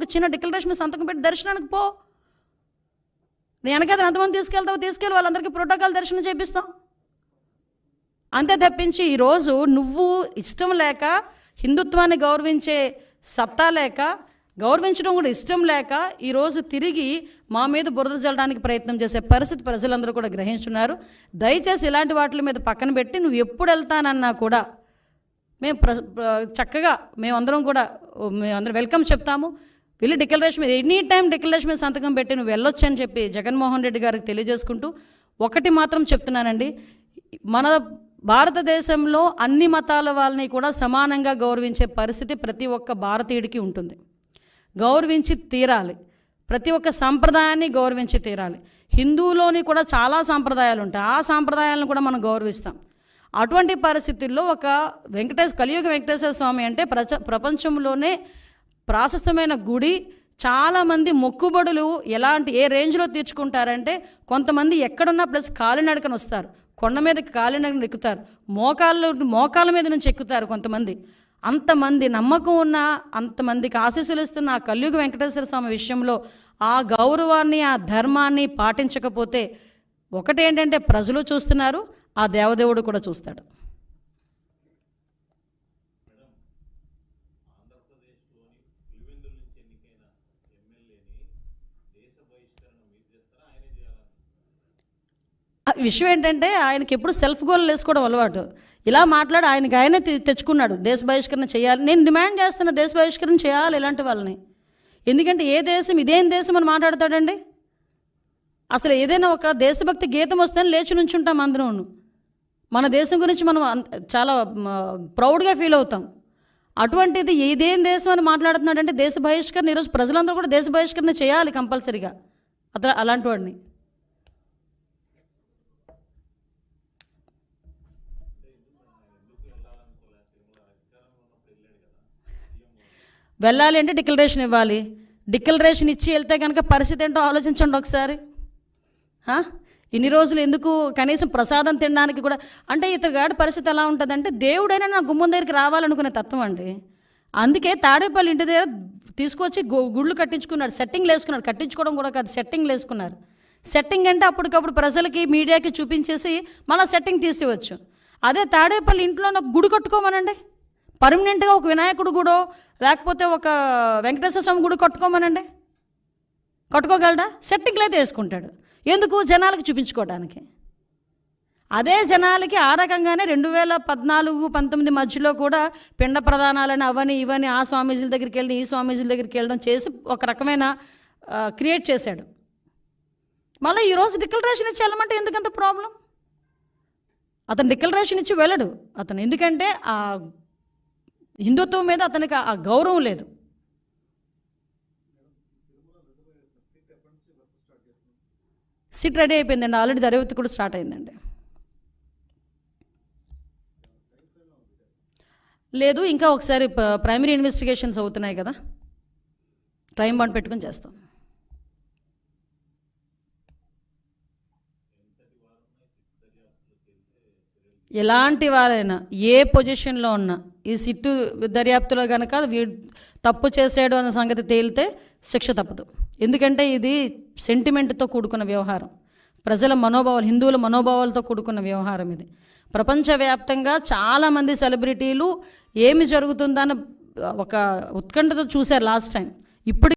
ఒక చిన్న డిక్లరేషన్ సంతకం పెట్టి దర్శనానికి పో. నేను వెనకాల ఎంతమంది తీసుకెళ్తావు తీసుకెళ్ళి వాళ్ళందరికీ ప్రోటోకాల్ దర్శనం చేపిస్తాం. అంతే తప్పించి ఈరోజు నువ్వు ఇష్టం లేక హిందుత్వాన్ని గౌరవించే సత్తా లేక గౌరవించడం కూడా ఇష్టం లేక ఈరోజు తిరిగి మా మీద బురద చల్లడానికి ప్రయత్నం చేసే పరిస్థితి ప్రజలందరూ కూడా గ్రహించున్నారు. దయచేసి ఇలాంటి వాటి మీద పక్కన పెట్టి నువ్వు ఎప్పుడు వెళ్తానన్నా కూడా మేము ప్ర ప్ర- చక్కగా మేమందరం కూడా మేమందరం వెల్కమ్ చెప్తాము. వెళ్ళి డిక్లరేషన్ మీద ఎనీ టైం డిక్లరేషన్ మీద సంతకం పెట్టి నువ్వు వెళ్ళొచ్చు అని చెప్పి జగన్మోహన్ రెడ్డి గారికి తెలియజేసుకుంటూ ఒకటి మాత్రం చెప్తున్నానండి. మన భారతదేశంలో అన్ని మతాల వాళ్ళని కూడా సమానంగా గౌరవించే పరిస్థితి ప్రతి ఒక్క భారతీయుడికి ఉంటుంది. గౌరవించి తీరాలి. ప్రతి ఒక్క సంప్రదాయాన్ని గౌరవించి తీరాలి. హిందువులోని కూడా చాలా సాంప్రదాయాలు ఉంటాయి. ఆ సాంప్రదాయాలను కూడా మనం గౌరవిస్తాం. అటువంటి పరిస్థితుల్లో ఒక వెంకటేశ్వర కలియుగ వెంకటేశ్వర స్వామి అంటే ప్రచ ప్రపంచంలోనే ప్రాశస్తమైన గుడి చాలామంది మొక్కుబడులు ఎలాంటి ఏ రేంజ్లో తీర్చుకుంటారంటే కొంతమంది ఎక్కడున్నా ప్లస్ కాలినడకన వస్తారు. కొండ మీదకి కాలినడకన ఎక్కుతారు. మోకాళ్ళు మోకాళ్ళ మీద నుంచి ఎక్కుతారు కొంతమంది. అంతమంది నమ్మకం ఉన్న అంతమందికి ఆశీస్సులు ఇస్తున్న ఆ కలియుగ వెంకటేశ్వర స్వామి విషయంలో ఆ గౌరవాన్ని ఆ ధర్మాన్ని పాటించకపోతే ఒకటేంటంటే ప్రజలు చూస్తున్నారు ఆ దేవదేవుడు కూడా చూస్తాడు. విషయం ఏంటంటే ఆయనకి ఎప్పుడు సెల్ఫ్ గోల్ వేసుకోవడం అలవాటు. ఇలా మాట్లాడి ఆయనకి ఆయనే తె- తెచ్చుకున్నాడు. దేశ బహిష్కరణ చేయాలి. నేను డిమాండ్ చేస్తున్న దేశ బహిష్కరణ చేయాలి ఇలాంటి వాళ్ళని. ఎందుకంటే ఏ దేశం ఇదేం దేశం అని మాట్లాడతాడండి? అసలు ఏదైనా ఒక దేశభక్తి గీతం వస్తే లేచి నుంచుంటాం అందరం మన దేశం గురించి మనం చాలా ప్రౌడ్గా ఫీల్ అవుతాం. అటువంటిది ఇదేం దేశం అని మాట్లాడుతున్నాడంటే దేశ బహిష్కరణ ఈరోజు ప్రజలందరూ కూడా దేశ బహిష్కరణ చేయాలి కంపల్సరీగా. అతను అలాంటి వాడిని. వెళ్ళాలి అంటే డిక్లరేషన్ ఇవ్వాలి. డిక్లరేషన్ ఇచ్చి వెళ్తే కనుక పరిస్థితి ఏంటో ఆలోచించండి ఒకసారి. ఇన్ని రోజులు ఎందుకు కనీసం ప్రసాదం తినడానికి కూడా అంటే ఇతగాడి పరిస్థితి ఎలా ఉంటుందంటే దేవుడైనా నా గుమ్మం దగ్గరికి రావాలనుకునే తత్వం అండి. అందుకే తాడేపల్లి ఇంటి దగ్గర తీసుకొచ్చి గుళ్ళు కట్టించుకున్నాడు. సెట్టింగ్లు వేసుకున్నాడు. కట్టించుకోవడం కూడా కాదు సెట్టింగ్లు వేసుకున్నారు. సెట్టింగ్ అంటే అప్పటికప్పుడు ప్రజలకి మీడియాకి చూపించేసి మళ్ళీ సెట్టింగ్ తీసేవచ్చు అదే తాడేపల్లి ఇంట్లో ఒక గుడి కట్టుకోమనండి. పర్మనెంట్గా ఒక వినాయకుడు గుడో లేకపోతే ఒక వెంకటేశ్వర స్వామి గుడి కట్టుకోమనండి? కట్టుకోగలడా? సెట్టింగ్లు అయితే వేసుకుంటాడు. ఎందుకు? జనాలకు చూపించుకోవడానికి. అదే జనాలకి ఆ రకంగానే రెండు వేల పద్నాలుగు పంతొమ్మిది మధ్యలో కూడా పిండ ప్రధానాలని అవని ఇవని ఆ స్వామీజీల దగ్గరికి వెళ్ళి ఈ స్వామీజీల దగ్గరికి వెళ్ళడం చేసి ఒక రకమైన క్రియేట్ చేశాడు. మళ్ళీ ఈరోజు డిక్లరేషన్ ఇచ్చి వెళ్ళమంటే ఎందుకంత ప్రాబ్లం అతను డిక్లరేషన్ ఇచ్చి వెళ్ళడు. అతను ఎందుకంటే ఆ హిందుత్వం మీద అతనికి ఆ గౌరవం లేదు. సిట్ రెడీ అయిపోయిందండి. ఆల్రెడీ దర్యాప్తు కూడా స్టార్ట్ అయిందండి. లేదు ఇంకా ఒకసారి ప్రైమరీ ఇన్వెస్టిగేషన్స్ అవుతున్నాయి కదా. క్లైమ్ బాండ్ పెట్టుకొని చేస్తాం. ఎలాంటి వారైనా ఏ పొజిషన్లో ఉన్నా ఈ సిట్టు దర్యాప్తులో కనుక వీ తప్పు చేసాడు అన్న సంగతి తేలితే శిక్ష తప్పదు. ఎందుకంటే ఇది సెంటిమెంట్తో కూడుకున్న వ్యవహారం. ప్రజల మనోభావాలు హిందువుల మనోభావాలతో కూడుకున్న వ్యవహారం ఇది. ప్రపంచవ్యాప్తంగా చాలామంది సెలబ్రిటీలు ఏమి జరుగుతుందని ఒక ఉత్కంఠతో చూశారు లాస్ట్ టైం. ఇప్పుడు